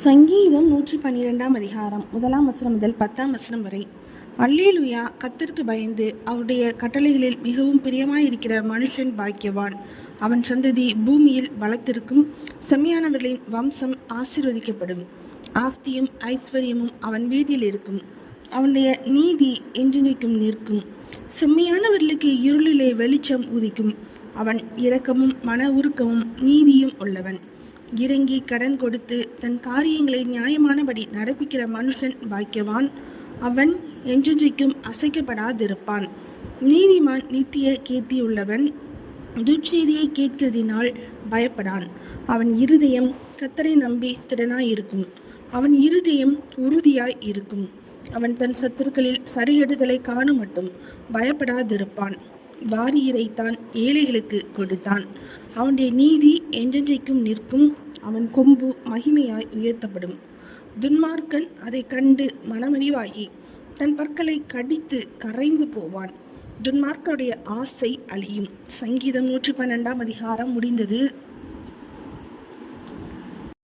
சங்கீதம் நூற்றி பன்னிரெண்டாம் அதிகாரம் முதலாம் வசனம் முதல் பத்தாம் வசனம் வரை. அல்லேலுயா கத்திற்கு பயந்து அவருடைய கட்டளைகளில் மிகவும் பிரியமாயிருக்கிற மனுஷன் பாக்கியவான். அவன் சந்ததி பூமியில் வளத்திற்கும் செம்மையானவர்களின் வம்சம் ஆசிர்வதிக்கப்படும். ஆஸ்தியும் ஐஸ்வர்யமும் அவன் வீட்டில் இருக்கும். அவனுடைய நீதி என்றென்றைக்கும் நிற்கும். செம்மையானவர்களுக்கு இருளிலே வெளிச்சம் உதிக்கும். அவன் இரக்கமும் மன உருக்கமும் நீதியும் உள்ளவன். இறங்கி கடன் கொடுத்து தன் காரியங்களை நியாயமானபடி நடப்பிக்கிற மனுஷன் பாக்கியவான். அவன் என்றென்றைக்கும் அசைக்கப்படாதிருப்பான். நீதிமான் நித்திய கீர்த்தியுள்ளவன் துட்செய்தியை கேட்கிறதினால் பயப்படான். அவன் இருதயம் கத்தரை நம்பி திறனாயிருக்கும். அவன் இருதயம் உறுதியாய் இருக்கும். அவன் தன் சத்துருக்களில் சரியெடுதலை காண மட்டும் பயப்படாதிருப்பான். வாரி இறைத்தான் ஏழைகளுக்கு கொடுத்தான். அவனுடைய நீதி என்றென்றைக்கும் நிற்கும். அவன் கொம்பு மகிமையாய் உயர்த்தப்படும். துன்மார்க்கன் அதை கண்டு மனமறிவாகி தன் பற்களை கடித்து கரைந்து போவான். துன்மார்க்கருடைய ஆசை அழியும். சங்கீதம் நூற்றி பன்னெண்டாம் அதிகாரம் முடிந்தது.